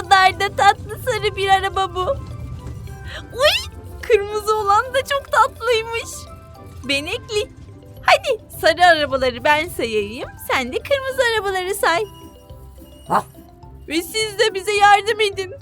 kadar da tatlı sarı bir araba bu. Uy! Kırmızı olan da çok tatlıymış. Benekli. Hadi sarı arabaları ben sayayım. Sen de kırmızı arabaları say. Hah. Ve siz de bize yardım edin.